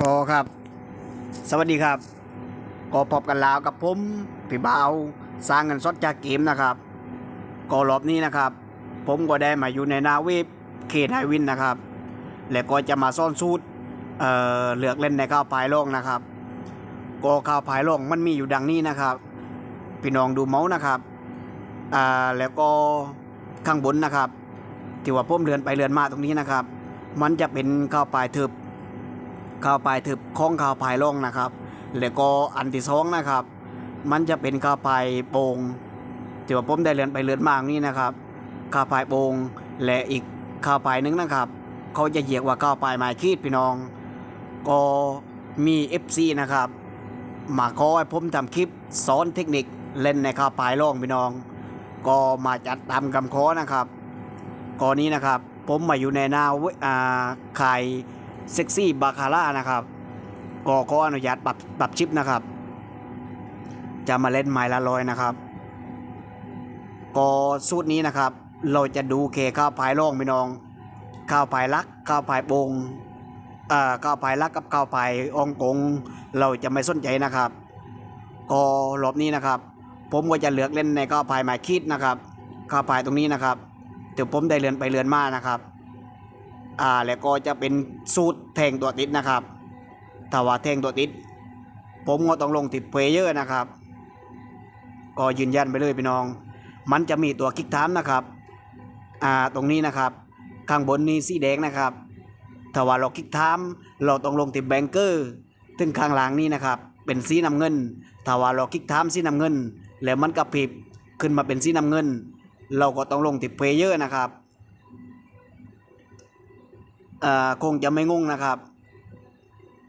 ก็ครับ สวัสดีครับ ก็พบกันแล้วกับผมพี่บ่าวสร้างเงินสดจากเกมนะครับก็รอบนี้นะครับ ผมก็ได้มาอยู่ในนาเวฟเขตไฮวินนะครับ และก็จะมาซ่อนสูตรเอ่อเลือกเล่นในข้าวพายโล่งนะครับก็ข้าวพายโล่งมันมีอยู่ดังนี้นะครับ พี่น้องดูเมาส์นะครับอ่าแล้วก็ข้างบนนะครับที่ว่าผมเลือนไปเลือนมาตรงนี้นะครับ มันจะเป็นข้าวปลายทึบ ข้าวปลายทึบของข้าวปลายล่องนะครับ แล้วก็อันที่สองนะครับ มันจะเป็นข้าวปลายโป่งที่ว่าผมได้เลือนไปเลือนมาตรงนี้นะครับข้าวปลายโป่งและอีกข้าวปลายหนึงนะครับ เขาจะเหยียกว่าข้าวปลายไม้คีดพี่น้อง ก็มี FC นะครับมาขอให้ผมทำคลิปสอนเทคนิคเล่นในข้าวปลายล่องพี่น้อง ก็มาจัดตามคำขอนะครับก่อนนี้นะครับ ผมมาอยู่ในหน้าเวอ่าขาย เซ็กซี่บาคาร่านะครับก็ขออนุญาตปรับปรับชิปนะครับ จะมาเล่นไม้ละลอยนะครับ ก็สูตรนี้นะครับ เราจะดูเคข้าวพายร่องพี่น้อง ข้าวพายลักข้าวพายโปงเอ่อข้าวพายลักกับข้าวพายอองกง เราจะไม่สนใจนะครับก็รอบนี้นะครับ ผมก็จะเลือกเล่นในข้าวพายไม้คีดนะครับข้าวพายตรงนี้นะครับเดี๋ยวผมได้เรือนไปเรือนมานะครับ อ่าแล้วก็จะเป็นสูตรแทงตัวติดนะครับถ้าว่าแทงตัวติด ผมก็ต้องลงติดเพลเยอร์นะครับ ก็ยืนยันไปเลยพี่น้อง มันจะมีตัวคลิกทามนะครับอ่าตรงนี้นะครับ ข้างบนนี้สีแดงนะครับถ้าว่าเราคลิกทามเราต้องลงติดแบงเกอร์ถึงข้างหลังนี้นะครับ เป็นสีน้ำเงินถ้าว่าเราคลิกทามสีน้ำเงิน แล้วมันกระพริบขึ้นมาเป็นสีน้ำเงิน เราก็ต้องลงติดเพลเยอร์นะครับ คงจะไม่งงนะครับ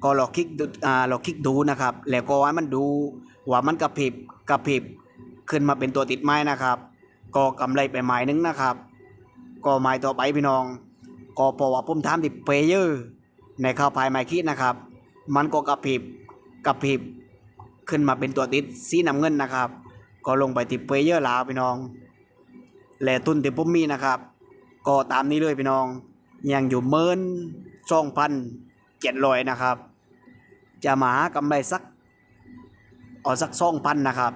ก็เราคลิกดูอ่าเราคลิกดูนะครับ แล้วก็ให้มันดูว่ามันกระพริบกระพริบขึ้นมาเป็นตัวติดไม้นะครับ ก็กำไรไปไม้นึงนะครับ ก็ไม้ต่อไปพี่น้อง ก็พราะว่าผมทำติดเพลเยอร์ในข้าวพายไม้คิดนะครับ มันก็กระพริบกระพริบขึ้นมาเป็นตัวติดสีน้ำเงินนะครับ ก็ลงไปติดเพลเยอร์ลาวพี่น้อง และทุนที่ผมมีนะครับ ก็ตามนี้เลยพี่น้อง ยังอยู่เมินสองพันเจ็ดร้อยนะครับ จะมาหากำไรสักเอาสักสองพันนะครับ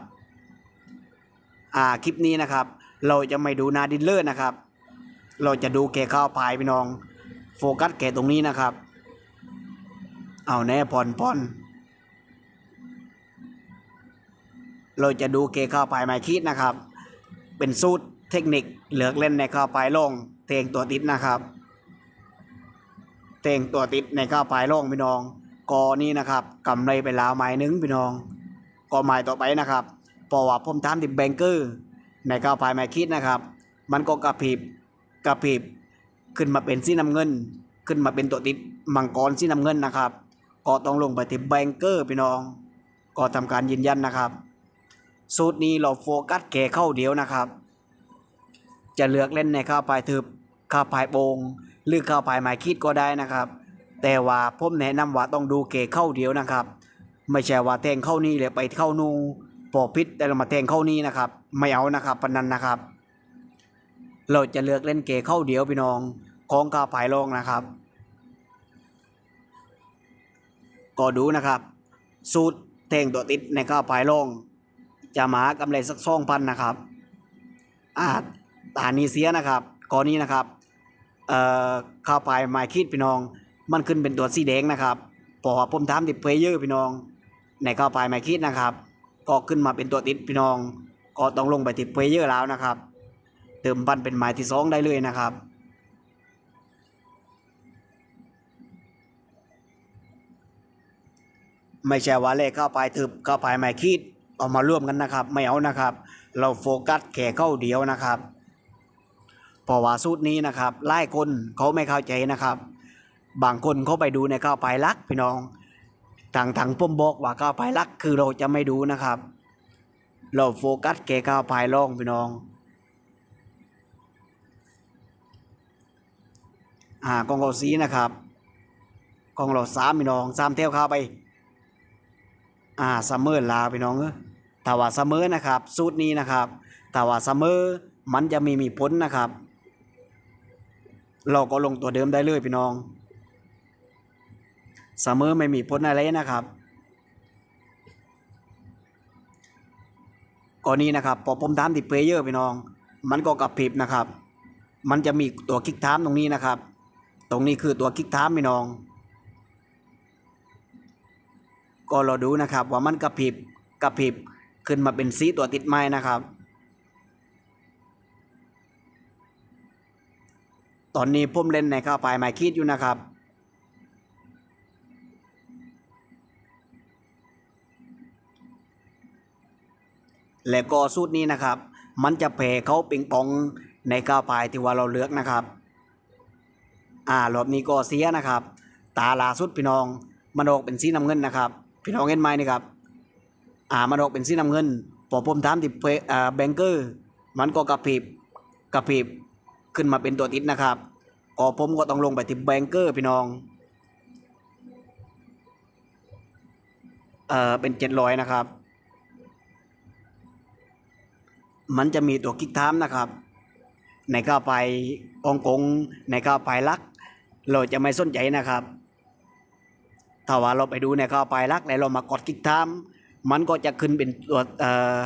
อ่าคลิปนี้นะครับ เราจะไม่ดูนาดินเลอร์นะครับ เราจะดูแก่ข้าวพายพี่น้อง โฟกัสแก่ตรงนี้นะครับ เอาแน่ผ่อนผ่อนเราจะดูเกข้าวพายไม้คิดนะครับ เป็นสูตรเทคนิคเลือกเล่นในข้าวปลายโล่งเทงตัวติดนะครับ เทงตัวติดในข้าวปลายโล่งพี่น้องกอนี้นะครับกำไรไปล้วไม้หนึงพี่น้องกอไม้ต่อไปนะครับพราะว่าผมทำติดแบงเกอร์ ในข้าวปลายไม้คิดนะครับ มันก็กระพริบกระพริบขึ้นมาเป็นสีน้ำเงิน ขึ้นมาเป็นตัวติดมังกรสีน้ำเงินนะครับก็ต้องลงไปที่แบงเกอร์พี่น้อง ก็ทำการยืนยันนะครับ สูตรนี้เราโฟกัสแก่เข้าเดียวนะครับ จะเลือกเล่นในข้าวปลายทึบข้าวปลายโปง หรือเข้าวปลายไม้คิดก็ได้นะครับ แต่ว่าผมแนะนำว่าต้องดูเกเข้าเดียวนะครับ ไม่ใช่ว่าแทงเข้านี่เลยไปเข้านูปอพิษแต่เรามาแทงเข้านี่นะครับ ไม่เอานะครับปนันนะครับ เราจะเลือกเล่นเกเข้าเดียวพี่น้องของข้าวปลายลองนะครับ ก็ดูนะครับ สูตรแทงตัวติดในข้าวปลายลองจะมาหากำไรสักสองพันนะครับอ่าตานีเสียนะครับก่อนนี้นะครับ เอ่อข้าวปลายไม้คิดพี่น้อง มันขึ้นเป็นตัวสีแดงนะครับพอผมทำติดเพลเยอร์พี่น้อง ในข้าวปลายไม้คิดนะครับ ก็ขึ้นมาเป็นตัวติดพี่น้อง ก็ต้องลงไปติดเพลเยอร์แล้วนะครับ เติมปันเป็นไม้ที่สองได้เลยนะครับไม่ใช่ว่าเลขเข้าไปทึบเข้าไปไม่คิดเอามาร่วมกันนะครับ ไม่เอานะครับ เราโฟกัสแค่เข้าเดียวนะครับ เพราะว่าสูตรนี้นะครับไล่คนเขาไม่เข้าใจนะครับ บางคนเขาไปดูในข้าไปลักพี่น้องทางทางผมบอกว่าข้าไปลักคือเราจะไม่ดูนะครับ เราโฟกัสแค่ข้าไปล่องพี่น้องอ่ากองเราสีนะครับกองเราสามพี่น้องสามเที่ยวข้าวไปอ่าซัมเมอร์ลาพี่น้องเอ้ยถ้าว่าซัมเมอร์นะครับ สูตรนี้นะครับถ้าว่าซัมเมอร์มันจะมีมีผลนะครับ เราก็ลงตัวเดิมได้เลยพี่น้องเสมอไม่มีผลอะไรนะครับก่อนนี้นะครับพอผมทามติดเพลเยอร์พี่น้อง มันก็กระพริบนะครับ มันจะมีตัวคลิกทามตรงนี้นะครับ ตรงนี้คือตัวคลิกทามพี่น้อง ก็เราดูนะครับว่ามันกระพริบกระพริบขึ้นมาเป็นสีตัวติดไม้นะครับ ตอนนี้ผมเล่นในข้าวปลายไม้คิดอยู่นะครับและก็สูตรนี้นะครับ มันจะแผ่เขาปิงปองในข้าวปลายที่ว่าเราเลือกนะครับ อ่ารอบนี้ก็เสียนะครับ ตาลาสุดพี่น้อง มันออกเป็นสีน้ำเงินนะครับ พี่น้องเห็นไหมนี่ครับ อ่า มันออกเป็นสีน้ำเงินพอผมถามที่เพอ่าแบงเกอร์ มันก็กระพริบกระพริบ ขึ้นมาเป็นตัวติดนะครับก็ผมก็ต้องลงไปที่แบงเกอร์พี่น้อง เอ่อเป็นเจ็ดร้อยนะครับ มันจะมีตัวคลิกไทม์นะครับ ในก้าวไปองกง ในก้าวไปลัก เราจะไม่สนใจนะครับ ถ้าว่าเราไปดูในก้าวไปลักแล้วเรามากดคลิกไทม์มันก็จะขึ้นเป็นตัวเอ่อ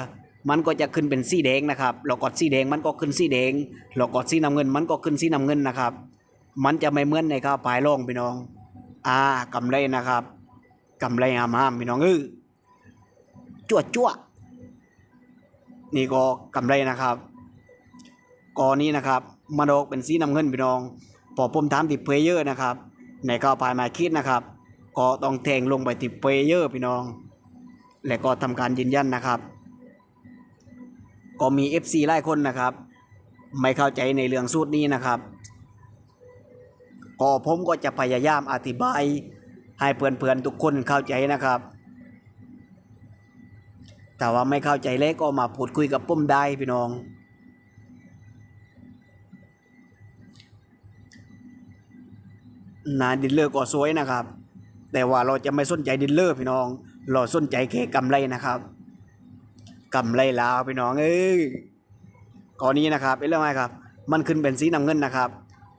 มันก็จะขึ้นเป็นสีแดงนะครับเรากดสีแดงมันก็ขึ้นสีแดงเรากดสีน้ำเงิน มันก็ขึ้นสีน้ำเงินนะครับ มันจะไม่เหมือนในก้าวปล่องพี่น้อง อ่ากำไรนะครับกำไรอามามพี่น้องเออจั่วจั่วนี่ก็กำไรนะครับกอนี้นะครับมันออกเป็นสีน้ำเงินพี่น้องพอผมถามติดเพลเยอร์นะครับ ในข้าวปลายมาคิดนะครับก็ต้องแทงลงไปติดเพลเยอร์พี่น้อง และก็ทำการยืนยันนะครับ ก็มี FC หลายคนนะครับ ไม่เข้าใจในเรื่องสูตรนี้นะครับก็ผมก็จะพยายามอธิบาย ให้เพื่อนๆทุกคนเข้าใจนะครับแต่ว่าไม่เข้าใจเล็กก็มาพูดคุยกับปุ้มได้พี่น้อง นาดินเลอร์ก็สวยนะครับ แต่ว่าเราจะไม่สนใจดินเลอร์พี่น้อง เราสนใจแค่กำไรนะครับ กำไรลาวพี่น้องเอ้ยก่อนนี้นะครับเป็นเรื่องอะไรครับ มันขึ้นเป็นสีน้ำเงินนะครับ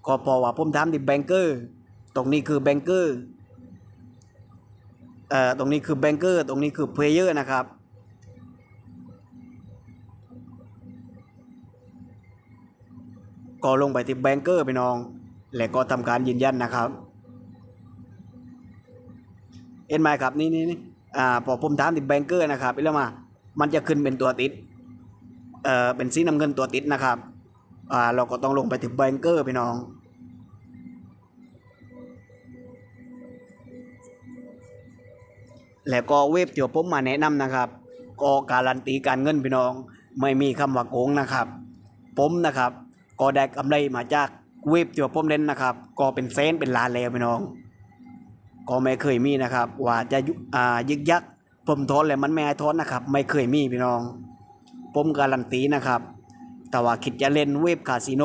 ก็พอว่าผมถามที่แบงเกอร์ ตรงนี้คือแบงเกอร์เอ่อตรงนี้คือแบงเกอร์ตรงนี้คือเพลเยอร์นะครับก็ลงไปที่แบงเกอร์พี่น้อง และก็ทำการยืนยันนะครับ เอ็นไหมครับนี่นี่นี่อ่าพอผมถามที่แบงเกอร์นะครับอีกแล้วมา มันจะขึ้นเป็นตัวติด เอ่อ เป็นสีน้ำเงินตัวติดนะครับ อ่า เราก็ต้องลงไปที่แบงเกอร์พี่น้อง แล้วก็เว็บที่ผมมาแนะนำนะครับ ก็การันตีการเงินพี่น้อง ไม่มีคำว่าโกงนะครับ ผมนะครับ ก็ได้กำไรมาจากเว็บที่ผมเล่นนะครับ ก็เป็นเซนเป็นล้านแล้วพี่น้อง ก็ไม่เคยมีนะครับ ว่าจะยุอ่ายึกยัก ผมทอนเลยมันไม่ให้ทนนะครับ ไม่เคยมีพี่น้อง ผมการันตีนะครับ แต่ว่าคิดจะเล่นเว็บคาสิโน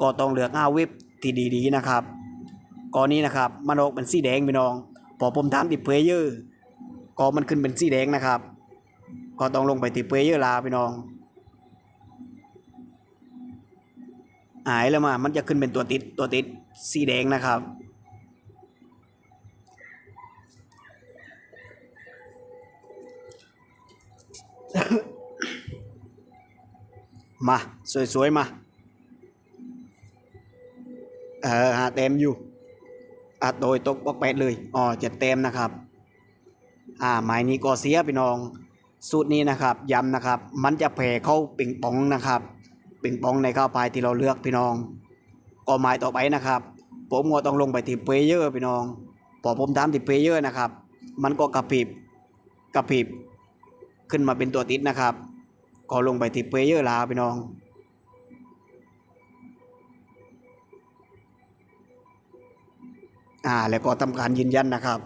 ก็ต้องเลือกเอาเว็บที่ดีๆนะครับก่อนนี้นะครับมันออกเป็นสีแดงพี่น้อง พอผมถามติดเพลเยอร์ก็มันขึ้นเป็นสีแดงนะครับ ก็ต้องลงไปติดเพลเยอร์ลาพี่น้องหายแล้วมา มันจะขึ้นเป็นตัวติดตัวติดสีแดงนะครับ มา สวย ๆ มา เออหาเต็มอยู่อะโดยตกบอกแปดเลยอ๋อเจ็ดเต็มนะครับ อ่าหมายนี้ก็เสียพี่น้อง สูตรนี้นะครับย้ำนะครับ มันจะแผ่เข้าปิงปองนะครับปิงปองในข้าวพายที่เราเลือกพี่น้อง ก็หมายต่อไปนะครับ ผมก็ต้องลงไปที่เพลเยอร์พี่น้องพอผมตามที่เพลเยอร์นะครับ มันก็กระพริบกระพริบ ขึ้นมาเป็นตัวติดนะครับ ก็ลงไปที่เพลเยอร์ลาพี่น้อง อ่า แล้วก็ทำการยืนยันนะครับ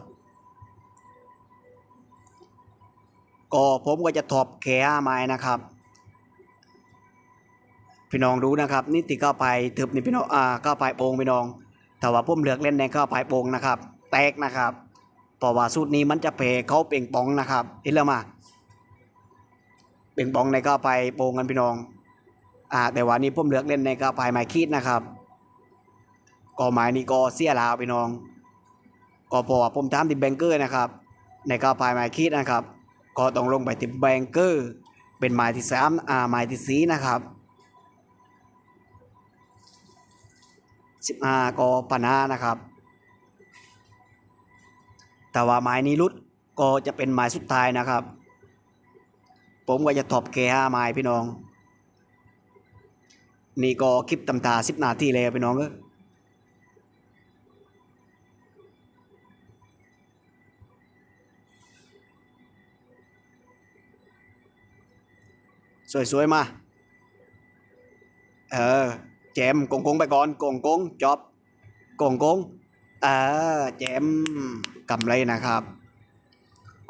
ก็ผมก็จะถอบแขไม้นะครับ พี่น้องรู้นะครับ นี่ติเข้าไปทึบนี่พี่น้อง อ่าเข้าไปโปงพี่น้อง แต่ว่าผมเลือกเล่นในเข้าไปโปงนะครับ แตกนะครับเพราะว่าสูตรนี้มันจะเพเขาเปล่งปองนะครับเห็นแล้วมา เปล่งปองในเข้าไปโปงกันพี่น้อง อ่า แต่ว่านี้ผมเลือกเล่นในเข้าไปไมคีดนะครับก็หมายนี้ก็เสียลาวพี่น้องก็พอผมถามที่แบงเกอร์นะครับ ในข้าวพายไมคิดนะครับ ก็ต้องลงไปที่แบงเกอร์ เป็นหมายที่สามอ่าหมายที่สีนะครับสิบห้าก็ปัญหานะครับ แต่ว่าหมายนี้รุดก็จะเป็นหมายสุดท้ายนะครับ ผมก็จะตอบแค่ห้าหมายพี่น้อง นี่ก็คลิปตำตาสิบนาทีเลยพี่น้องเอ้ยสวยๆมา เออ แจมกงกงไปก่อนกงกงจอบกงกงเออแจมกำไรนะครับ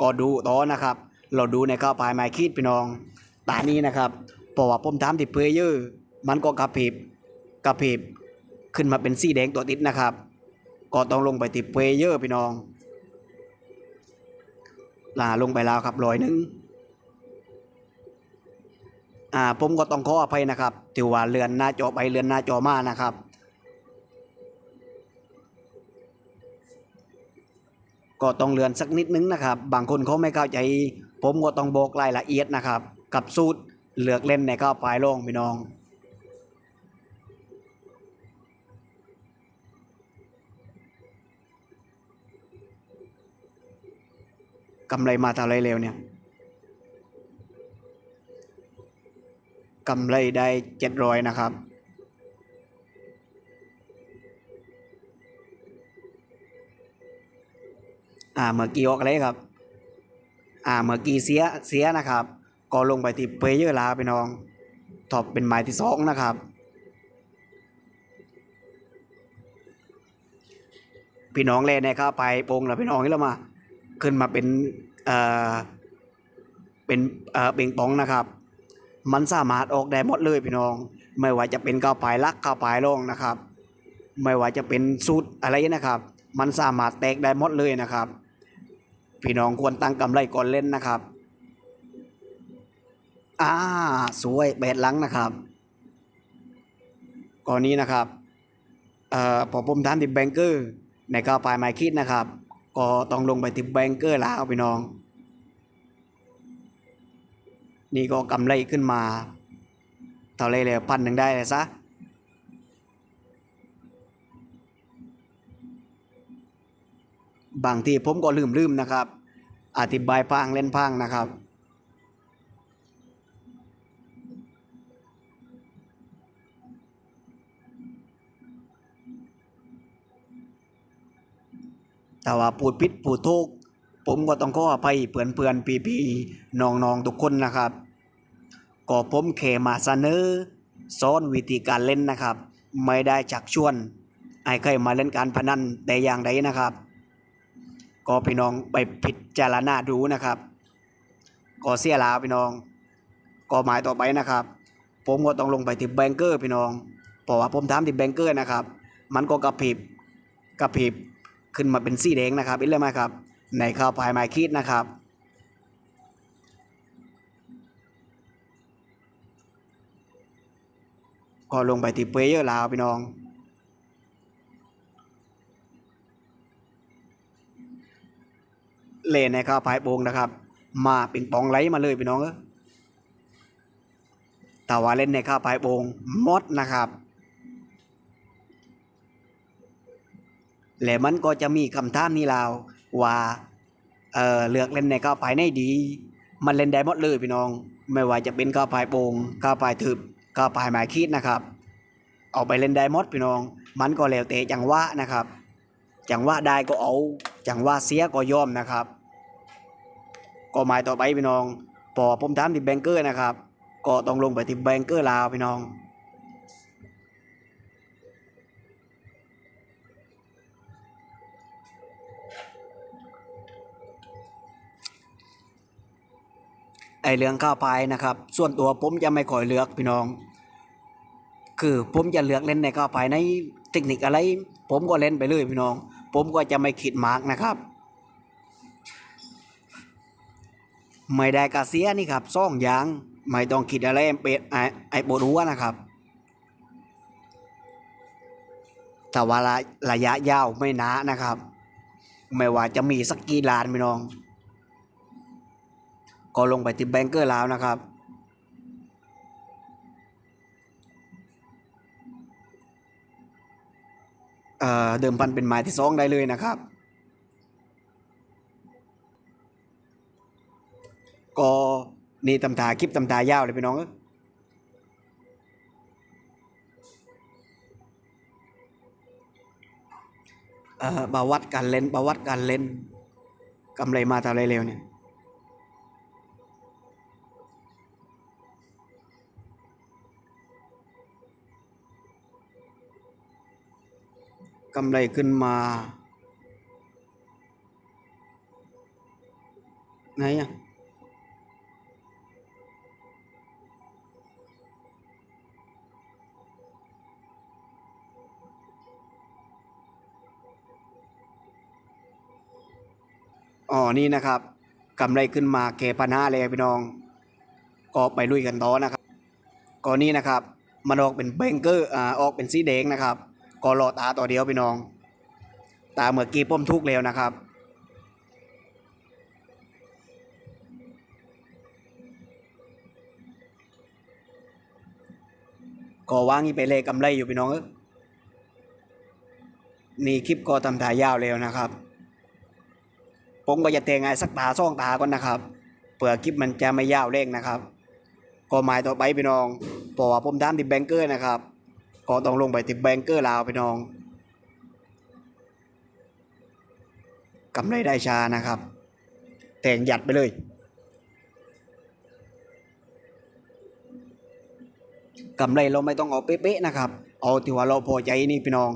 ก็ดูต่อนะครับ เราดูในข้าวปลายไม้คีดพี่น้องตานี้นะครับเพราะว่าผมทำติดเพลเยอร์มันก็กระพริบกระพริบขึ้นมาเป็นสีแดงตัวติดนะครับ ก็ต้องลงไปติดเพลเยอร์พี่น้องลาลงไปแล้วครับร้อยหนึ่งอ่าผมก็ต้องขออภัยนะครับที่ว่าเรือนหน้าจอไปเรือนหน้าจอมานะครับก็ต้องเรือนสักนิดนึงนะครับ บางคนเขาไม่เข้าใจ ผมก็ต้องบอกรายละเอียดนะครับ กับสูตรเลือกเล่นในข้าวปลายลงพี่น้องกำไรมาเท่าไรเร็วเนี่ยกำไรได้เจ็ดร้อยนะครับ อ่าเมื่อกี้ออกอะไรครับ อ่าเมื่อกี้เสียเสียนะครับ ก็ลงไปที่เพลเยอร์ลาไปน้องท็อปเป็นหมายที่สองนะครับพี่น้องเล่นในข้าวไปโปงแล้วพี่น้องนี่แล้วมา ขึ้นมาเป็นเอ่อเป็นเอ่อเป่งปองนะครับ มันสามารถออกได้หมดเลยพี่น้อง ไม่ว่าจะเป็นข้าวปลายลักข้าวปลายร่องนะครับ ไม่ว่าจะเป็นสูตรอะไรนะครับ มันสามารถแตกได้หมดเลยนะครับ พี่น้องควรตั้งกำไรก่อนเล่นนะครับ อ่า สวยแบดลังนะครับก่อนนี้นะครับเอ่อพอผมทำที่แบงเกอร์ในข้าวปลายไม้คิดนะครับ ก็ต้องลงไปที่แบงเกอร์แล้วพี่น้อง นี่ก็กำไรขึ้นมาเท่าไรเลยพันหนึ่งได้เลยซะ บางทีผมก็ลืมลืมนะครับ อธิบายพังเล่นพังนะครับ แต่ว่าพูดผิดพูดถูกผมก็ต้องขออภัยเพื่อนเพื่อนพี่พี่น้องน้องทุกคนนะครับ ก็ผมแค่มาเสนอสอนวิธีการเล่นนะครับ ไม่ได้ชักชวนไอ้ใครมาเล่นการพนันแต่อย่างใดนะครับ ก็พี่น้องไปพิจารณาดูนะครับ ก็เสียลาพี่น้อง ก็หมายต่อไปนะครับ ผมก็ต้องลงไปที่แบงเกอร์พี่น้องเพราะว่าผมถามที่แบงเกอร์นะครับ มันก็กระพริบกระพริบขึ้นมาเป็นสีแดงนะครับอีกแล้วไหมครับ ในข้าวพายไม้คีดนะครับก็ลงไปที่เพลเยอร์ลาวพี่น้อง เล่นในข้าวพายโบงนะครับ มาปิงปองไหลมาเลยพี่น้องเอ้ยแต่ว่าเล่นในข้าวพายโบงมดนะครับ และมันก็จะมีคำถามนี้ลาวว่าเออเลือกเล่นในข้าวพายในดี มันเล่นได้หมดเลยพี่น้อง ไม่ว่าจะเป็นข้าวพายโบงข้าวพายถึบข้าวพายหมายคีดนะครับ เอาไปเล่นได้หมดพี่น้อง มันก็แล้วแต่จังหวะนะครับ จังหวะได้ก็เอา จังหวะเสียก็ยอมนะครับ ก็หมายต่อไปพี่น้องพอผมถามที่แบงเกอร์นะครับ ก็ต้องลงไปที่แบงเกอร์ลาวพี่น้องไอเรื่องข้าวพายนะครับ ส่วนตัวผมจะไม่ค่อยเลือกพี่น้อง คือผมจะเลือกเล่นในข้าวพายในเทคนิคอะไร ผมก็เล่นไปเลยพี่น้อง ผมก็จะไม่คิดมากนะครับไม่ได้กระเสียนี่ครับซ่องยางไม่ต้องคิดอะไรเป็ดไอไอปวดหัวนะครับแต่ว่าระระยะยาวไม่นานะครับ ไม่ว่าจะมีสักกี่ล้านพี่น้อง ก็ลงไปที่แบงเกอร์แล้วนะครับ เดิมพันเป็นหมายที่สองได้เลยนะครับ ก็นี่ตำตาคลิปตำตายาวเลยพี่น้องเออบาวัดการเล่นบาวัดการเล่นกำไรมาท่าไรเร็วเนี่ย กำไรขึ้นมา ไหนอะอ๋อ นี่นะครับกำไรขึ้นมาแค่พันห้าเลยพี่น้อง ก็ไปลุยกันต่อนะครับก็นี่นะครับ มันออกเป็นเบงเกอร์อ่าออกเป็นสีแดงนะครับ ก็รอตาต่อเดียวพี่น้อง ตาเมื่อกี้ป้มทุกแล้วนะครับ ก็ว่างนี่ไปเลยกำไรอยู่พี่น้องนี่คลิปก็ทำถ่ายยาวแล้วนะครับผมก็จะเตงไงสักตาซ่องตาก่อนนะครับเผื่อคลิปมันจะไม่ยาวเร่งนะครับ ก็หมายต่อไปพี่น้องเพราะว่าผมทำที่แบงเกอร์นะครับ ก็ต้องลงไปที่แบงเกอร์ลาวพี่น้องกำไรได้ชานะครับ แต่งหยัดไปเลย กำไรเราไม่ต้องเอาเป๊ะๆนะครับ เอาที่ว่าเราพอใจนี่พี่น้อง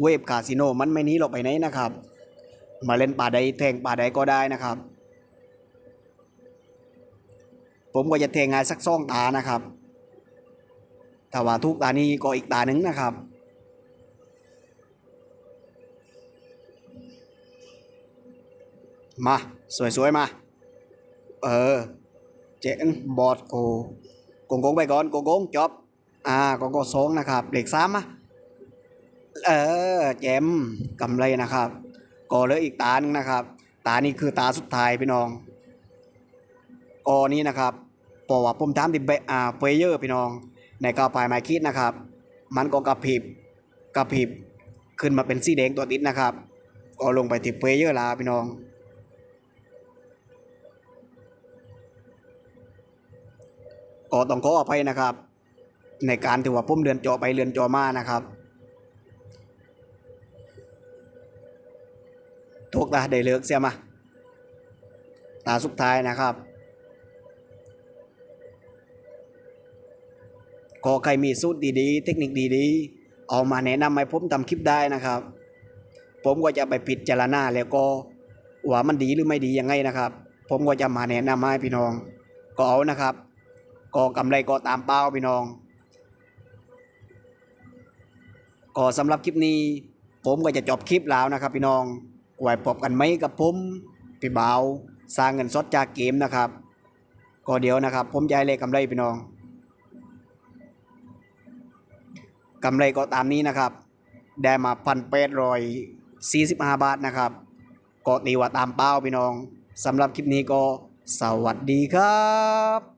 เวฟคาสิโนมันไม่นี้เราไปไหนนะครับ มาเล่นป่าใดแทงป่าใดก็ได้นะครับ ผมก็จะแทงงานสักซ่องตานะครับ แต่ว่าทุกตานี้ก็อีกตาหนึ่งนะครับ มา สวยๆ มา เออ เจ๋งบอดโกโกงโกงไปก่อนโกงโกงจบอ่าโกงโกงสองนะครับเด็กสามอะเออแจมกำไรนะครับก็เหลืออีกตาหนึ่งนะครับ ตานี้คือตาสุดท้ายพี่น้องกอนี้นะครับเพราะว่าผมทำที่เบอ่าเพลเยอร์พี่น้อง กาวปลายไม้คิดนะครับ มันก็กระพริบกระพริบขึ้นมาเป็นสีแดงตัวติดนะครับ ก็ลงไปที่เพลเยอร์ลาพี่น้อง ก็ต้องขออภัยนะครับ ในการที่ว่าผมเรือนจอไปเรือนจอมานะครับทุกตาได้เลิกเสียมา ตาสุดท้ายนะครับ ก็ใครมีสูตรดีๆ เทคนิคดีๆ เอามาแนะนำให้ผมทำคลิปได้นะครับ ผมก็จะไปพิดจารณาแล้วก็ว่ามันดีหรือไม่ดียังไงนะครับ ผมก็จะมาแนะนำให้พี่น้องก็เอานะครับก็กำไรก็ตามเป้าพี่น้องก็สำหรับคลิปนี้ ผมก็จะจบคลิปแล้วนะครับ พี่น้องไว้พบกันไหมกับผมพี่บ่าวสร้างเงินสดจากเกมนะครับ ก็เดี๋ยวนะครับ ผมจะให้เลขกำไรพี่น้องกำไรก็ตามนี้นะครับ ได้มาพันแปดร้อยสี่สิบห้าบาทนะครับก็ตีว่าตามเป้าพี่น้องสำหรับคลิปนี้ก็สวัสดีครับ